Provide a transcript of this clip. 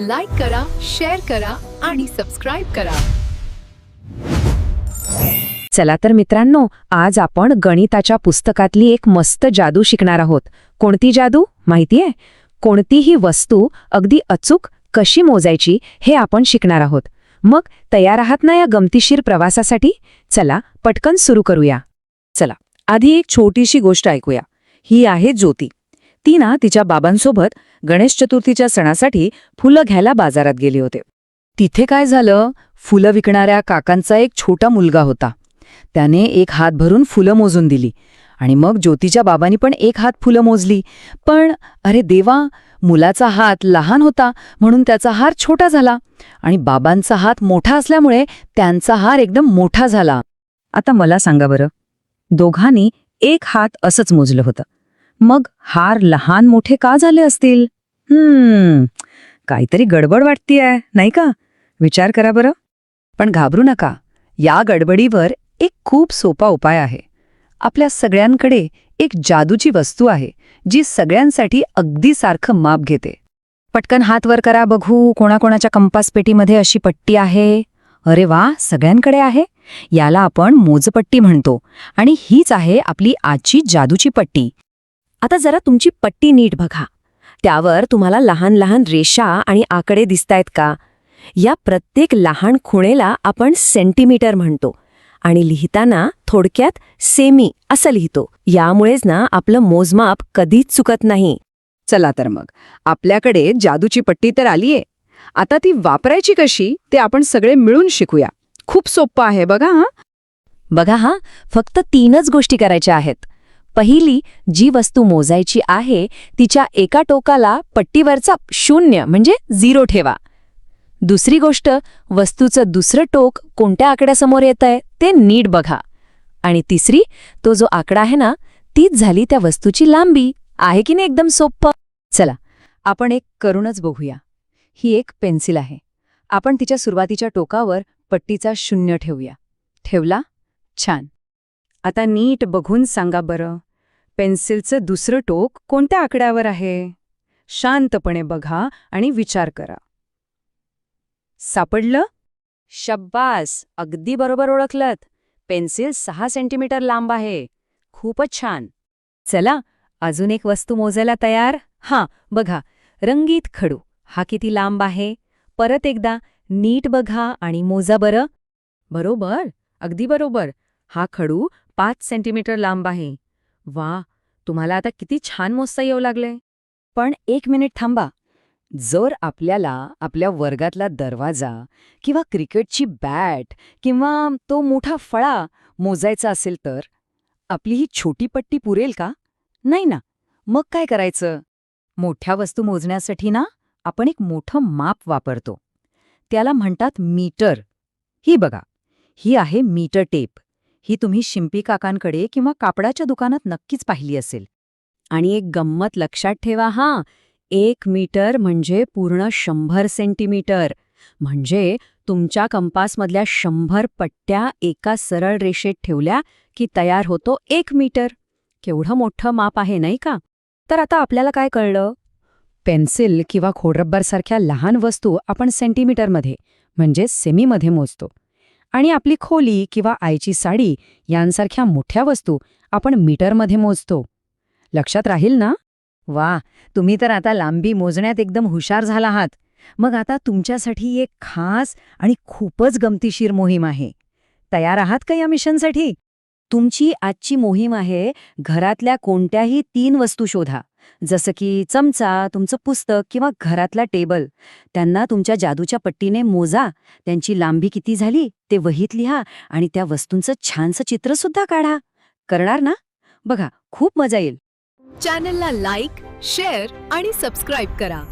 Like करा share करा आणि सबस्क्राईब करा. चला तर मित्रांनो आज आपण गणिताच्या पुस्तकातली एक मस्त जादू शिकणार आहोत. कोणती जादू? माहितीये? कोणतीही वस्तू अगदी अचूक कशी मोजायची हे आपण शिकणार आहोत. मग तयार आहात ना या गमतीशीर प्रवासासाठी? चला पटकन सुरू करूया. चला आधी एक छोटीशी गोष्ट ऐकूया. ही आहे ज्योती. ती ना तिच्या बाबांसोबत गणेश चतुर्थीच्या सणासाठी फुलं घ्यायला बाजारात गेली होते. तिथे काय झालं? फुलं विकणाऱ्या काकांचा एक छोटा मुलगा होता. त्याने एक हात भरून फुलं मोजून दिली आणि मग ज्योतीच्या बाबांनी पण एक हात फुलं मोजली. पण अरे देवा मुलाचा हात लहान होता म्हणून त्याचा हार छोटा झाला आणि बाबांचा हात मोठा असल्यामुळे त्यांचा हार एकदम मोठा झाला. आता मला सांगा बरं दोघांनी एक हात असंच मोजलं होतं. मग हार लहान मोठे का झाले असतील? हम्म काहीतरी गडबड वाटतीये नाही का? विचार करा बरं. पण घाबरू नका या गडबडीवर एक खूप सोपा उपाय आहे. आपल्या सगळ्यांकडे एक जादूची वस्तू आहे जी सगळ्यांसाठी अगदी सारखं माप घेते. पटकन हात वर करा बघू कोणाकोणाच्या कंपास पेटीमध्ये अशी पट्टी आहे. अरे वा सगळ्यांकडे आहे. याला आपण मोजपट्टी म्हणतो आणि हीच आहे आपली आजची जादूची पट्टी. आता जरा तुमची पट्टी नीट बघा. त्यावर तुम्हाला लहान लहान रेषा आणि आकडे दिसतायत का? या प्रत्येक लहान खुणेला आपण सेंटीमीटर म्हणतो आणि लिहिताना थोडक्यात सेमी असं लिहितो. यामुळेच ना आपलं मोजमाप कधीच चुकत नाही. चला तर मग. आपल्याकडे जादूची पट्टी तर आलीये. आता ती वापरायची कशी ते आपण सगळे मिळून शिकूया. खूप सोपं आहे बघा हा? बघा हा? फक्त तीनच गोष्टी करायच्या आहेत. पहिली जी वस्तू मोजायची आहे तिच्या एका टोकाला पट्टीवरचा शून्य म्हणजे झिरो ठेवा. दुसरी गोष्ट वस्तूचं दुसरं टोक कोणत्या आकड्यासमोर येतंय ते नीट बघा. आणि तिसरी तो जो आकडा आहे ना तीच झाली त्या वस्तूची लांबी. आहे की नाही एकदम सोप्प? चला आपण एक करूनच बघूया. ही एक पेन्सिल आहे. आपण तिच्या सुरुवातीच्या टोकावर पट्टीचा शून्य ठेवूया. ठेवला? छान. आता नीट बघून सांगा बरं. पेन्सिलचं दुसरं टोक कोणत्या आकड्यावर आहे? शांतपणे बघा आणि विचार करा. सापडलं? शब्बास अगदी बरोबर ओळखलत. पेन्सिल सहा सेंटीमीटर लांब आहे. खूपच छान. चला अजून एक वस्तू मोजायला तयार? हां बघा. रंगीत खडू हा किती लांब आहे? परत एकदा नीट बघा आणि मोजा बरं. बरोबर अगदी बरोबर. हा खडू पाच सेंटीमीटर लांब आहे. वा तुम्हाला आता किती छान मोजता येऊ लागले. पण एक मिनिट थांबा. जर आपल्याला आपल्या वर्गातला दरवाजा किंवा क्रिकेटची बॅट किंवा तो मोठा फळा मोजायचा असेल तर? आपली ही छोटी पट्टी पुरेल का? नाही ना. मग काय करायचं? मोठ्या वस्तू मोजण्यासाठी ना आपण एक मोठं माप वापरतो. त्याला म्हणतात मीटर. ही बघा. ही आहे मीटर टेप. ही तुम्ही शिंपी काकांकडे किंवा कापडाच्या दुकानात नक्कीच पाहिली असेल. आणि एक गंमत लक्षात ठेवा हां एक मीटर म्हणजे पूर्ण शंभर सेंटीमीटर. म्हणजे तुमच्या कंपासमधल्या शंभर पट्ट्या एका सरळ रेषेत ठेवल्या की तयार होतो एक मीटर. केवढं मोठं माप आहे नाही का? तर आता आपल्याला काय कळलं? पेन्सिल किंवा खोडरब्बरसारख्या लहान वस्तू आपण सेंटीमीटरमध्ये म्हणजे सेमीमध्ये मोजतो. आणि आपली खोली किंवा आईची साडी यांसारख्या मोठ्या वस्तू आपण मीटरमध्ये मोजतो. लक्षात राहील ना? वा तुम्ही तर आता लांबी मोजण्यात एकदम हुशार झाला आहात. मग आता तुमच्यासाठी एक खास आणि खूपच गमतीशीर मोहीम आहे. तयार आहात का या मिशनसाठी? तुमची आजची मोहीम आहे घरातल्या कोणत्याही तीन वस्तू शोधा. जसं की चमचा तुमचं पुस्तक किंवा घरातला टेबल. त्यांना तुमच्या जादूच्या पट्टीने मोजा. त्यांची लांबी किती झाली ते वहीत लिहा आणि त्या वस्तूंचं छानसं चित्रसुद्धा काढा. करणार ना? बघा खूप मजा येईल. चॅनलला लाईक शेअर आणि सबस्क्राईब करा.